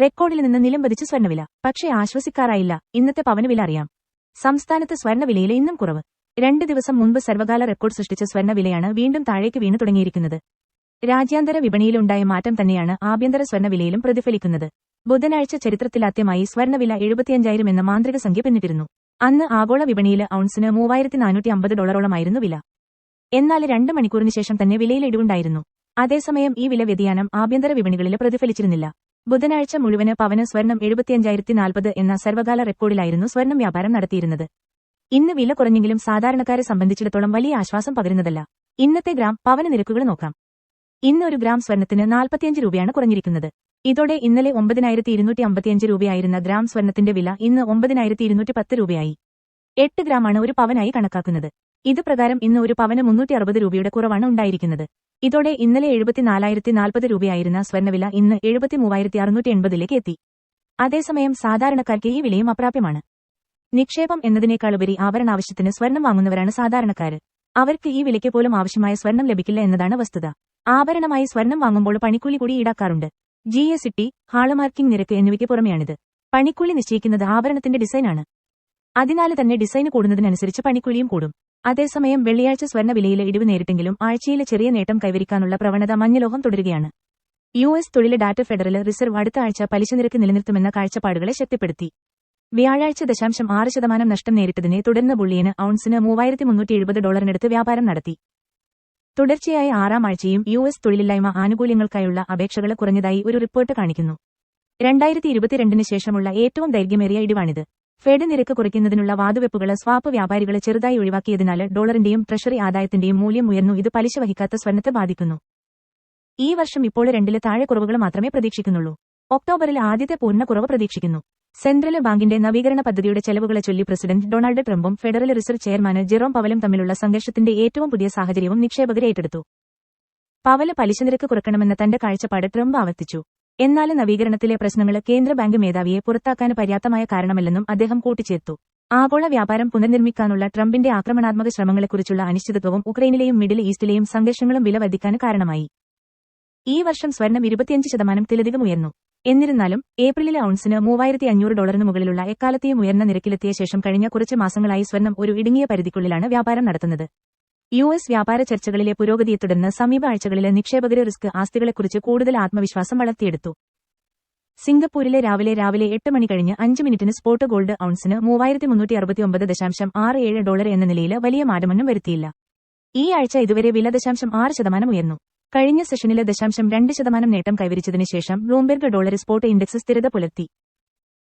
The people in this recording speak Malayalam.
റെക്കോർഡിൽ നിന്ന് നിലംപതിച്ച് സ്വർണവില. പക്ഷേ ആശ്വസിക്കാറായില്ല. ഇന്നത്തെ പവനവില അറിയാം. സംസ്ഥാനത്ത് സ്വർണവിലയിൽ ഇന്നും കുറവ്. രണ്ട് ദിവസം മുൻപ് സർവകാല റെക്കോർഡ് സൃഷ്ടിച്ച സ്വർണവിലയാണ് വീണ്ടും താഴേക്ക് വീണു തുടങ്ങിയിരിക്കുന്നത്. രാജ്യാന്തര വിപണിയിലുണ്ടായ മാറ്റം തന്നെയാണ് ആഭ്യന്തര സ്വർണവിലയിലും പ്രതിഫലിക്കുന്നത്. ബുധനാഴ്ച ചരിത്രത്തിലാദ്യമായി സ്വർണവില എഴുപത്തിയഞ്ചായിരം എന്ന മാന്ത്രിക സംഖ്യ പിന്നിട്ടിരുന്നു. അന്ന് ആഗോള വിപണിയിൽ ഔൺസിന് മൂവായിരത്തി നാനൂറ്റി അമ്പത് ഡോളറോളമായിരുന്നു വില. എന്നാൽ രണ്ട് മണിക്കൂറിന് ശേഷം തന്നെ വിലയിൽ ഇടിവുണ്ടായിരുന്നു. അതേസമയം ഈ വില വ്യതിയാനം ആഭ്യന്തര വിപണികളിൽ പ്രതിഫലിച്ചിരുന്നില്ല. ബുധനാഴ്ച മുഴുവൻ പവന് സ്വർണം എഴുപത്തിയഞ്ചായിരത്തി നാൽപ്പത് എന്ന സർവകാല റെക്കോർഡിലായിരുന്നു സ്വർണം വ്യാപാരം നടത്തിയിരുന്നത്. ഇന്ന് വില കുറഞ്ഞെങ്കിലും സാധാരണക്കാരെ സംബന്ധിച്ചിടത്തോളം വലിയ ആശ്വാസം പകരുന്നതല്ല. ഇന്നത്തെ ഗ്രാം പവന നിരക്കുകൾ നോക്കാം. ഇന്ന് ഒരു ഗ്രാം സ്വർണത്തിന് നാൽപ്പത്തിയഞ്ച് രൂപയാണ് കുറഞ്ഞിരിക്കുന്നത്. ഇതോടെ ഇന്നലെ ഒമ്പതിനായിരത്തി ഇരുന്നൂറ്റി അമ്പത്തിയഞ്ച് രൂപയായിരുന്ന ഗ്രാം സ്വർണത്തിന്റെ വില ഇന്ന് ഒമ്പതിനായിരത്തി ഇരുന്നൂറ്റി പത്ത് രൂപയായി. എട്ട് ഗ്രാമാണ് ഒരു പവനായി കണക്കാക്കുന്നത്. ഇത് പ്രകാരം ഇന്ന് ഒരു പവന് മുന്നൂറ്റി അറുപത് രൂപയുടെ കുറവാണ് ഉണ്ടായിരിക്കുന്നത്. ഇതോടെ ഇന്നലെ എഴുപത്തിനാലായിരത്തി നാൽപ്പത് രൂപയായിരുന്ന സ്വർണവില ഇന്ന് എഴുപത്തി മൂവായിരത്തി അറുന്നൂറ്റി എൺപതിലേക്ക് എത്തി. അതേസമയം സാധാരണക്കാർക്ക് ഈ വിലയും അപ്രാപ്യമാണ്. നിക്ഷേപം എന്നതിനേക്കാളുപരി ആഭരണാവശ്യത്തിന് സ്വർണം വാങ്ങുന്നവരാണ് സാധാരണക്കാർ അവർക്ക് ഈ വിലയ്ക്ക് പോലും ആവശ്യമായ സ്വർണം ലഭിക്കില്ല എന്നതാണ് വസ്തുത. ആഭരണമായി സ്വർണം വാങ്ങുമ്പോൾ പണിക്കൂലി കൂടി ഈടാക്കാറുണ്ട്. ജി എസ് ടി ഹാളുമാർക്കിംഗ് നിരക്ക് എന്നിവയ്ക്ക് പുറമെയാണിത്. പണിക്കൂലി നിശ്ചയിക്കുന്നത് ആഭരണത്തിന്റെ ഡിസൈനാണ്. അതിനാൽ തന്നെ ഡിസൈന് കൂടുന്നതിനനുസരിച്ച് പണിക്കൂലിയും കൂടും. അതേസമയം വെള്ളിയാഴ്ച സ്വർണവിലയിലെ ഇടിവ് നേരിട്ടെങ്കിലും ആഴ്ചയിലെ ചെറിയ നേട്ടം കൈവരിക്കാനുള്ള പ്രവണത മഞ്ഞലോഹം തുടരുകയാണ്. യു എസ് തൊഴിലെ ഡാറ്റ ഫെഡറൽ റിസർവ് അടുത്ത ആഴ്ച പലിശ നിരക്ക് നിലനിർത്തുമെന്ന കാഴ്ചപ്പാടുകളെ ശക്തിപ്പെടുത്തി. വ്യാഴാഴ്ച ദശാംശം ആറ് ശതമാനം നഷ്ടം നേരിട്ടതിനെ തുടർന്ന് ബുള്ളിയന് ഔൺസിന് മൂവായിരത്തി മുന്നൂറ്റി എഴുപത് ഡോളറിനടുത്ത് വ്യാപാരം നടത്തി. തുടർച്ചയായ ആറാം ആഴ്ചയും യു എസ് തൊഴിലില്ലായ്മ ആനുകൂല്യങ്ങൾക്കായുള്ള അപേക്ഷകൾ കുറഞ്ഞതായി ഒരു റിപ്പോർട്ട് കാണിക്കുന്നു. രണ്ടായിരത്തി ഇരുപത്തിരണ്ടിന് ശേഷമുള്ള ഏറ്റവും ദൈർഘ്യമേറിയ ഇടിവാണിത്. ഫെഡ് നിരക്ക് കുറയ്ക്കുന്നതിനുള്ള വാതുവെപ്പുകൾ സ്വാപ്പ് വ്യാപാരികളെ ചെറുതായി ഒഴിവാക്കിയതിനാൽ ഡോളറിന്റെയും ട്രഷറി ആദായത്തിന്റെയും മൂല്യം ഉയർന്നു. ഇത് പലിശ വഹിക്കാത്ത സ്വർണത്തെ ബാധിക്കുന്നു. ഈ വർഷം ഇപ്പോൾ രണ്ടിലെ താഴെ കുറവുകൾ മാത്രമേ പ്രതീക്ഷിക്കുന്നുള്ളൂ. ഒക്ടോബറിൽ ആദ്യത്തെ പൂർണ കുറവ് പ്രതീക്ഷിക്കുന്നു. സെൻട്രൽ ബാങ്കിന്റെ നവീകരണ പദ്ധതിയുടെ ചെലവുകളെ ചൊല്ലി പ്രസിഡന്റ് ഡൊണാൾഡ് ട്രംപും ഫെഡറൽ റിസർവ് ചെയർമാൻ ജെറോം പവലും തമ്മിലുള്ള സംഘർഷത്തിന്റെ ഏറ്റവും പുതിയ സാഹചര്യവും നിക്ഷേപകരെ ഏറ്റെടുത്തു. പവൽ പലിശ നിരക്ക് കുറയ്ക്കണമെന്ന തന്റെ കാഴ്ചപ്പാട് ട്രംപ് ആവർത്തിച്ചു. എന്നാൽ നവീകരണത്തിലെ പ്രശ്നങ്ങൾ കേന്ദ്ര ബാങ്ക് മേധാവിയെ പുറത്താക്കാൻ പര്യാപ്തമായ കാരണമല്ലെന്നും അദ്ദേഹം കൂട്ടിച്ചേർത്തു. ആഗോള വ്യാപാരം പുനർനിർമ്മിക്കാനുള്ള ട്രംപിന്റെ ആക്രമണാത്മക ശ്രമങ്ങളെക്കുറിച്ചുള്ള അനിശ്ചിതത്വവും ഉക്രൈനിലെയും മിഡിൽ ഈസ്റ്റിലെയും സംഘർഷങ്ങളും വില വർദ്ധിക്കാൻ കാരണമായി. ഈ വർഷം സ്വർണം ഇരുപത്തിയഞ്ച് ശതമാനം തിലധികം ഉയർന്നു. എന്നിരുന്നാലും ഏപ്രിലിലെ ഔൺസിന് മൂവായിരത്തി അഞ്ഞൂറ് ഡോളറിന് മുകളിലുള്ള എക്കാലത്തെയും ഉയർന്ന നിരക്കിലെത്തിയ ശേഷം കഴിഞ്ഞ കുറച്ച് മാസങ്ങളായി സ്വർണം ഒരു ഇടുങ്ങിയ പരിധിക്കുള്ളിലാണ് വ്യാപാരം നടത്തുന്നത്. യു എസ് വ്യാപാര ചർച്ചകളിലെ പുരോഗതിയെ തുടർന്ന് സമീപ ആഴ്ചകളിലെ നിക്ഷേപകരെ റിസ്ക് ആസ്തികളെക്കുറിച്ച് കൂടുതൽ ആത്മവിശ്വാസം വളർത്തിയെടുത്തു. സിംഗപ്പൂരിലെ രാവിലെ രാവിലെ എട്ട് മണി കഴിഞ്ഞ് അഞ്ച് മിനിറ്റിന് സ്പോട്ട് ഗോൾഡ് ഔൺസിന് മൂവായിരത്തി മുന്നൂറ്റി ദശാംശം ആറ് ഏഴ് ഡോളർ എന്ന നിലയിൽ വലിയ മാറ്റമൊന്നും വരുത്തിയില്ല. ഈ ആഴ്ച ഇതുവരെ വില ദശാംശം ആറ് ശതമാനം ഉയർന്നു. കഴിഞ്ഞ സെഷനിലെ ദശാംശം രണ്ട് ശതമാനം നേട്ടം കൈവരിച്ചതിന് ശേഷം ബ്ലൂംബെർഗ് ഡോളർ സ്പോട്ട് ഇൻഡെക്സ് സ്ഥിരത പുലർത്തി.